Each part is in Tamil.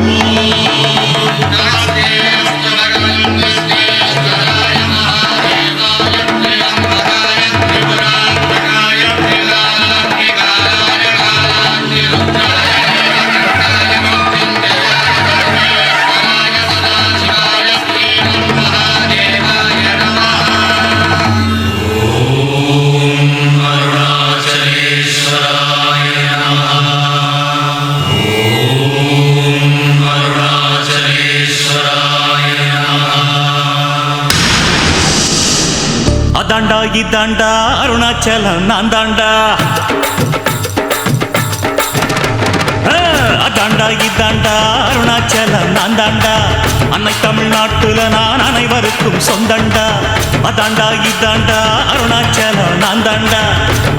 அதாண்டா தாண்டா அருணாச்சலம் நான் தாண்டா. அதாண்டா இதாண்டா அருணாச்சலம் நான் தாண்டா. அன்னை தமிழ்நாட்டுல நான் அனைவருக்கும் சொந்தண்டா. அதாண்டா இதாண்டா அருணாச்சலம் நான் தாண்டா.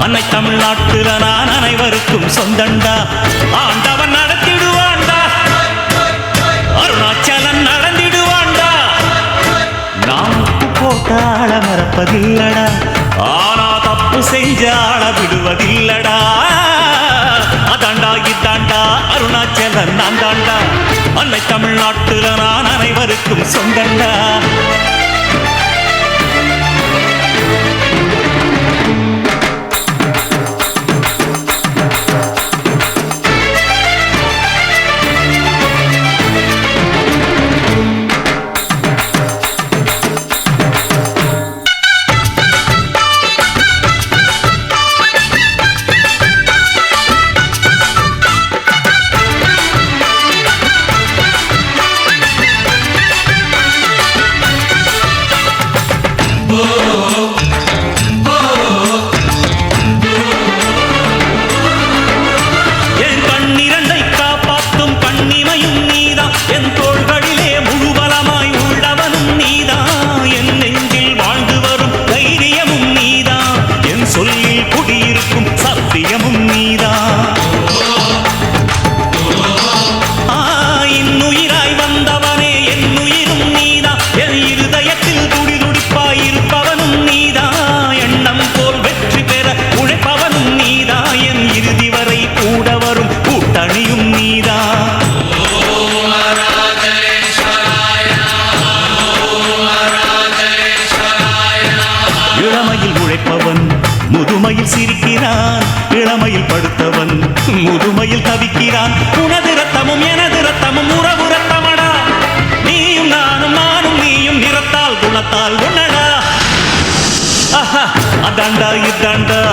அன்னை தமிழ்நாட்டுல நான் அனைவருக்கும் சொந்தண்டா. ஆண்டவன் நெஞ்சாள விடுவதில்லடா. அதாண்டா இதாண்டா அருணாச்சலன் நான் தாண்டா. அன்னை தமிழ்நாட்டுல நான் அனைவருக்கும் சொந்தண்டா.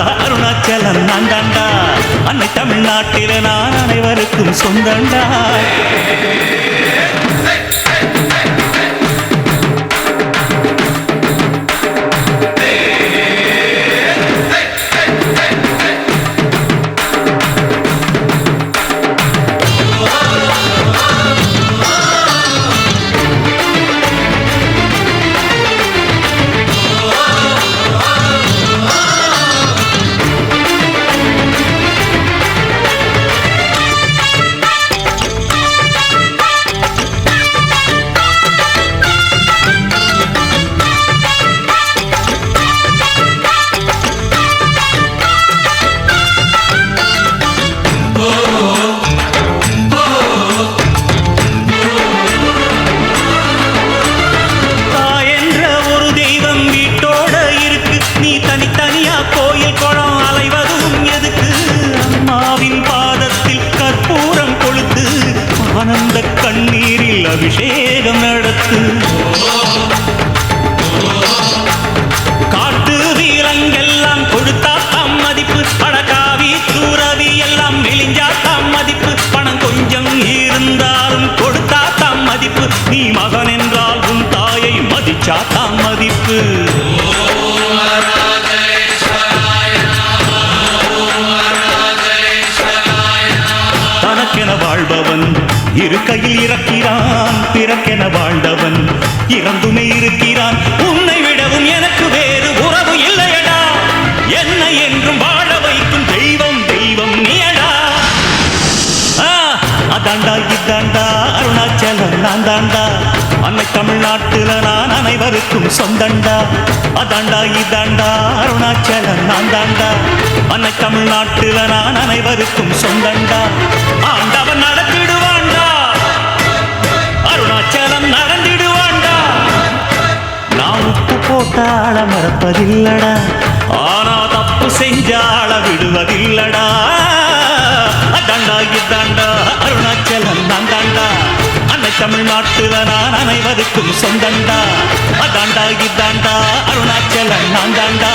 அருணாச்சலம் நான் தாண்டா. அன்னை தமிழ்நாட்டில நான் அனைவருக்கும் சொந்தண்டா. அபிஷேகம் நடத்து. காட்டு வீரங்கெல்லாம் கொடுத்தா தாம் மதிப்பு. படகாவி சூரவி எல்லாம் விழிஞ்சா தாம் மதிப்பு. பணம் கொஞ்சம் இருந்தாலும் கொடுத்தா தாம் மதிப்பு. நீ மகன் என்றால் உன் தாயை மதிச்சா தாம் மதிப்பு. தனக்கென வாழ்பவன். இருக்கையில் இறக்கிறான் பிறக்கென வாழ்ந்தவன். இறந்துமே இருக்கிறான் உன்னை விடவும் எனக்கு வேறு உறவு இல்லையடா. என்னை என்றும் வாழ வைக்கும் தெய்வம் தெய்வம் நீயடா. அதாண்டா இதாண்டா அருணாச்சலம் நான் தாண்டா. அன்னை தமிழ்நாட்டுல நான் எல்லாருக்கும் சொந்தண்டா அதாண்டா இதாண்டா அருணாச்சலம் நான் தாண்டா அன்னை தமிழ்நாட்டுல நான் அனைவருக்கும் சொந்தண்டா. ஆண்டவன் நடத்திடுவாண்டா அருணாச்சலம் நடந்திடுவாண்டா நான் உப்பு போட்ட ஆள மறப்பதில்லடா ஆனா தப்பு செஞ்ச விடுவதில்லடா. அதாண்டா இதாண்டா தமிழ்நாட்டுல நான் அனைவருக்கும் சொந்தண்டா அதாண்டா இதாண்டா அருணாச்சலம் நான் தாண்டா